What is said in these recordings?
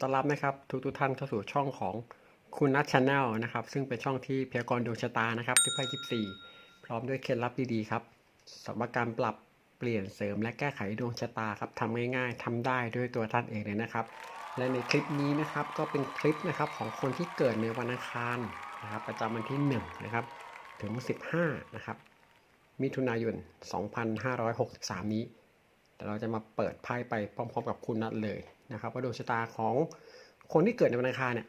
ต้อนรับนะครับ ทุกทุกท่านเข้าสู่ช่องของคุณนัทชาแนลนะครับ ซึ่งเป็นช่องที่พยากรณ์ดวงชะตานะครับที่ไพ่ยิปซีพร้อมด้วยเคล็ดลับดีๆครับสำหรับการปรับเปลี่ยนเสริมและแก้ไขดวงชะตาครับทำง่ายๆทำได้ด้วยตัวท่านเองเลยนะครับ และในคลิปนี้นะครับก็เป็นคลิปนะครับของคนที่เกิดในวันอังคารนะครับประจำวันที่1นะครับถึง 15นะครับมิถุนายน 2563 นี้ แต่เราจะมาเปิดไพ่ไปพร้อมๆกับคุณนัทเลย นะครับว่าดวงชะตาของคนที่เกิดในวันอังคารเนี่ย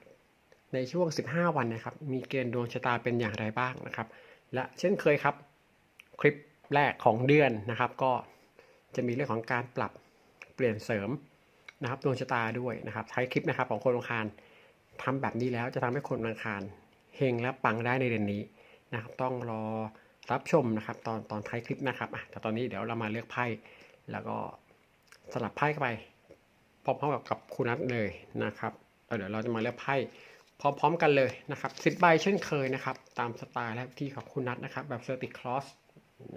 ในช่วง 15 วันนะครับ มีเกณฑ์ดวงชะตาเป็นอย่างไรบ้างนะครับ และเช่นเคยครับ คลิปแรกของเดือนนะครับ ก็จะมีเรื่องของการปรับเปลี่ยนเสริมนะครับดวงชะตาด้วยนะครับใช้คลิปนะครับของคนวันอังคารทำแบบนี้แล้วจะทำให้คนวันอังคารเฮงและปังได้ในเดือนนี้นะครับ ต้องรอรับชมนะครับ ตอนตอนท้ายคลิปนะครับอะแต่ตอนนี้เดี๋ยวเรามาเลือกไพ่แล้วก็สลับไพ่เข้าไป พร้อมๆกับกับคุณนัทเลยนะครับเเดี๋ยวเราจะมาเลือกไพ่พร้อมๆกันเลยนะครับสิบใบเช่นเคยนะครับ ตามสไตล์และที่ของคุณนัทนะครับ แบบเซอร์ติคลอส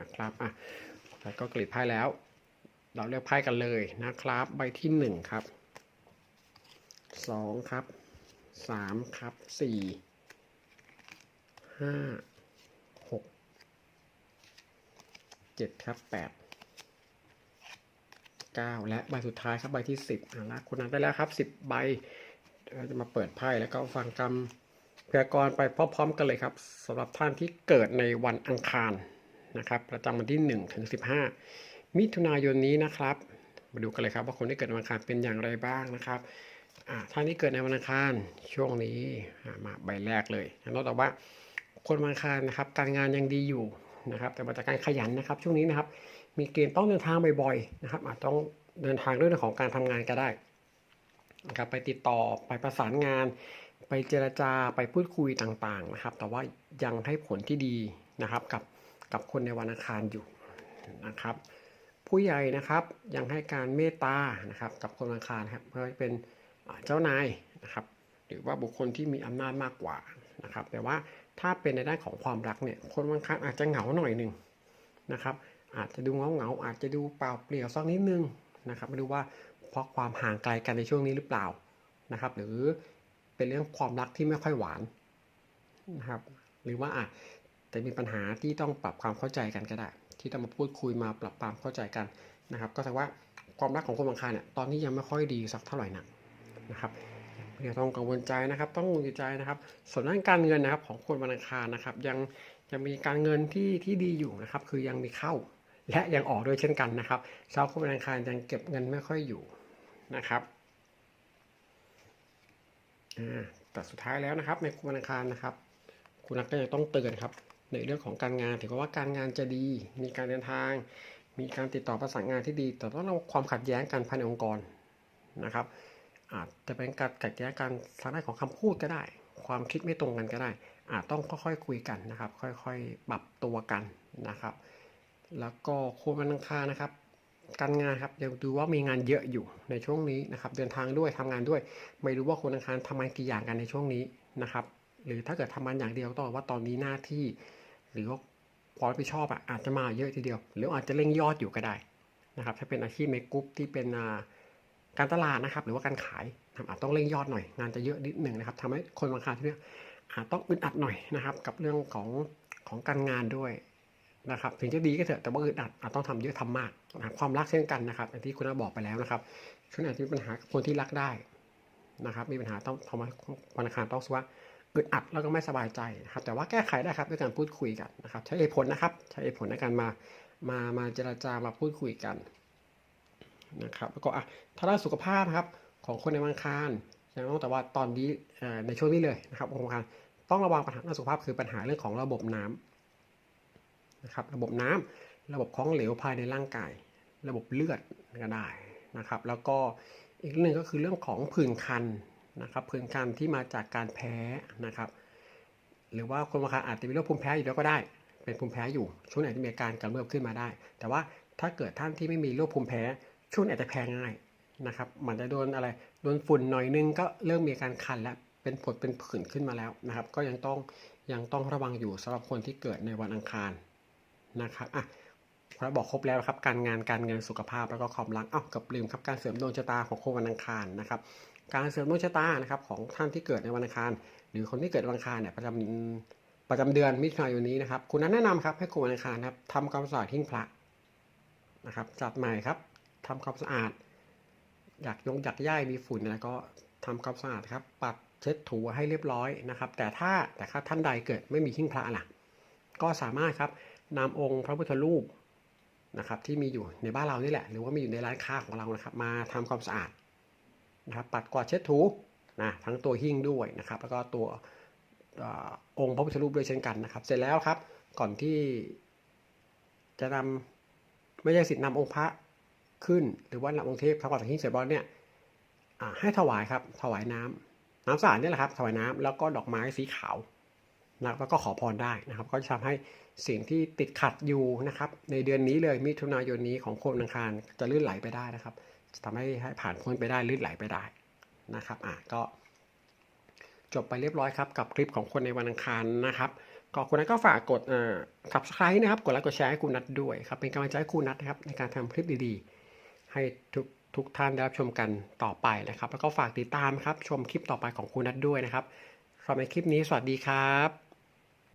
นะครับอะแล้วก็กรีดไพ่แล้ว เราเลือกไพ่กันเลยนะครับ ใบที่หนึ่งครับสองครับสามครับสี่ห้าหกเจ็ดครับแปด 9 และใบสุดท้ายครับใบที่ 10อะละคุณนันได้แล้วครับ 10 ใบเราจะมาเปิดไพ่แล้วก็ฟังคำพยากรณ์ไปพร้อมๆกันเลยครับสำหรับท่านที่เกิดในวันอังคารนะครับ ประจำวันที่1ถึง15 มิถุนายนนี้นะครับ มาดูกันเลยครับว่าคนที่เกิดวันอังคารเป็นอย่างไรบ้างนะครับท่านที่เกิดในวันอังคารช่วงนี้มาใบแรกเลยนอกจากว่าคนวันอังคารนะครับ การงานยังดีอยู่ นะครับ แต่มาจากการขยันนะครับ ช่วงนี้นะครับ มีเกณฑ์ต้องเดินทางบ่อยๆนะครับ อาจต้องเดินทางเรื่องของการทำงานก็ได้นะครับไปติดต่อไปประสานงาน ไปเจรจาไปพูดคุยต่างๆนะครับ แต่ว่ายังให้ผลที่ดีนะครับกับกับคนในวันอังคารอยู่นะครับ ผู้ใหญ่นะครับยังให้การเมตตานะครับกับคนวันอังคารครับไม่ว่าจะเป็นเจ้านายนะครับ หรือว่าบุคคลที่มีอำนาจมากกว่า นะครับแต่ว่าถ้าเป็นในด้านของความรักเนี่ยคนวันอังคารอาจจะเหงาหน่อยหนึ่งนะครับอาจจะดูเงาเงาอาจจะดูเปล่าเปลี่ยวสักนิดนึงนะครับไม่รู้ว่าเพราะความห่างไกลกันในช่วงนี้หรือเปล่านะครับ หรือเป็นเรื่องความรักที่ไม่ค่อยหวานนะครับหรือว่าอาจจะมีปัญหาที่ต้องปรับความเข้าใจกันก็ได้ ที่ต้องมาพูดคุยมาปรับความเข้าใจกันนะครับ ก็แสดงว่าความรักของคนบางคารเนี่ยตอนนี้ยังไม่ค่อยดีสักเท่าไหร่นักนะครับ อย่าต้องกังวลใจนะครับ ต้องกังวลใจนะครับ ส่วนด้านการเงินนะครับ ของคนวันอังคารนะครับ ยังยังมีการเงินที่ที่ดีอยู่นะครับ คือยังมีเข้า และยังออกด้วยเช่นกันนะครับชาวคนวันอังคารยังเก็บเงินไม่ค่อยอยู่นะครับแต่สุดท้ายแล้วนะครับ ในวันอังคารนะครับ คุณนักก็ยังต้องเตือนครับ ในเรื่องของการงานถือว่าการงานจะดี มีการเดินทาง มีการติดต่อประสานงานที่ดี แต่ต้องระวังความขัดแย้งกันภายในองค์กรนะครับ อาจจะเป็นการขัดแย้งกันทางด้านของคำพูดก็ได้ ความคิดไม่ตรงกันก็ได้ อาจต้องค่อยๆคุยกันนะครับ ค่อยๆปรับตัวกันนะครับ แล้วก็โคนวันอังคารนะครับ การงานครับยังดูว่ามีงานเยอะอยู่ในช่วงนี้นะครับ เดินทางด้วยทำงานด้วย ไม่รู้ว่าคนอังคารทำงานกี่อย่างกันในช่วงนี้นะครับ หรือถ้าเกิดทำงานอย่างเดียวต้องบอกว่าตอนนี้หน้าที่ หรือว่าความรับผิดชอบอะอาจจะมาเยอะทีเดียว หรืออาจจะเร่งยอดอยู่ก็ได้นะครับ ถ้าเป็นอาชีพในกรุ๊ปที่เป็นอ่า การตลาดนะครับ หรือว่าการขายอาจต้องเร่งยอดหน่อยงานจะเยอะนิดหนึ่งนะครับทำให้คนบางครั้งที่เนี้ยอาจต้องอึดอัดหน่อยนะครับกับเรื่องของของการงานด้วยนะครับถึงจะดีก็เถอะแต่ว่าอึดอัดอาจต้องทำเยอะทำมากนะครับความรักเช่นกันนะครับอย่างที่คุณอาบอกไปแล้วนะครับช่วงอาจจะมีปัญหากับคนที่รักได้นะครับมีปัญหาต้องทำให้วันอังคารต้องสว่าอึดอัดแล้วก็ไม่สบายใจนะครับแต่ว่าแก้ไขได้ครับด้วยการพูดคุยกันนะครับใช้เหตุผลนะครับใช้เหตุผลในการมามามาเจราจามาพูดคุยกัน นะครับแล้วก็อะถ้าด้านสุขภาพนะครับของคนในวังคารยังต้องแต่ว่าตอนนี้ในช่วงนี้เลยนะครับวันอังคารต้องระวังปัญหาด้านสุขภาพคือปัญหาเรื่องของระบบน้ำนะครับระบบน้ำระบบของเหลวภายในร่างกาย ระบบเลือดก็ได้นะครับ แล้วก็อีกหนึ่งก็คือเรื่องของผื่นคันนะครับผื่นคันที่มาจากการแพ้นะครับ หรือว่าคนบางคนอาจจะมีโรคภูมิแพ้อยู่แล้วก็ได้ เป็นภูมิแพ้อยู่ช่วงไหนที่มีอาการกำเริบขึ้นมาได้ แต่ว่าถ้าเกิดท่านที่ไม่มีโรคภูมิแพ้ ช่วงไหนอาจจะแพ้ง่ายนะครับมันจะโดนอะไรโดนฝุ่นหน่อยนึงก็เริ่มมีการคันแล้วเป็นผดเป็นผื่นขึ้นมาแล้วนะครับ ก็ยังต้องยังต้องระวังอยู่สำหรับคนที่เกิดในวันอังคารนะครับอะพอบอกครบแล้วครับการงานการเงินสุขภาพแล้วก็ความรักอ้าวกับลืมครับการเสริมดวงชะตาของคนวันอังคารนะครับ การเสริมดวงชะตานะครับของท่านที่เกิดในวันอังคาร หรือคนที่เกิดวันอังคารเนี่ยประจำประจำเดือนมิถุนายนนี้นะครับ คุณนั้นแนะนำครับให้คุณวันอังคารครับทำความสะอาดหิ้งพระนะครับจัดใหม่ครับ ทำความสะอาด อยากยงอยากย่ายมีฝุ่นอะไรก็ทำความสะอาดครับปัดเช็ดถูให้เรียบร้อยนะครับ แต่ถ้าแต่ถ้าท่านใดเกิดไม่มีหิ้งพระล่ะ ก็สามารถครับนำองค์พระพุทธรูปนะครับที่มีอยู่ในบ้านเรานี่แหละ หรือว่ามีอยู่ในร้านค้าของเรานะครับ มาทำความสะอาดนะครับปัดกวาดเช็ดถูนะทั้งตัวหิ้งด้วยนะครับ แล้วก็ตัวอองค์พระพุทธรูปด้วยเช่นกันนะครับ เสร็จแล้วครับก่อนที่จะนำไม่ใช่สิทธิ์นำองค์พระ ขึ้น หรือว่านำองค์เทพถวายจากหิ้งเสร็จบอลเนี่ยให้ถวายครับถวายน้ำน้ำสะอาดนี่แหละครับถวายน้ำแล้วก็ดอกไม้สีขาวนะครับแล้วก็ขอพรได้นะครับ ก็จะทำให้สิ่งที่ติดขัดอยู่นะครับ ในเดือนนี้เลยมิถุนายนนี้ของคนอังคารจะลื่นไหลไปได้นะครับ จะทำให้ให้ผ่านพ้นไปได้ลื่นไหลไปได้นะครับอะก็จบไปเรียบร้อยครับกับคลิปของคนในวันอังคารนะครับก็คุณนัทก็ฝากกดอ่า subscribe นะครับ กดไลค์กดแชร์ให้คุณนัทด้วยครับเป็นกำลังใจให้คุณนัทนะครับในการทำคลิปดีๆ ให้ทุกทุกท่านได้รับชมกันต่อไปนะครับ แล้วก็ฝากติดตามครับชมคลิปต่อไปของคุณนัทด้วยนะครับสำหรับในคลิปนี้สวัสดีครับ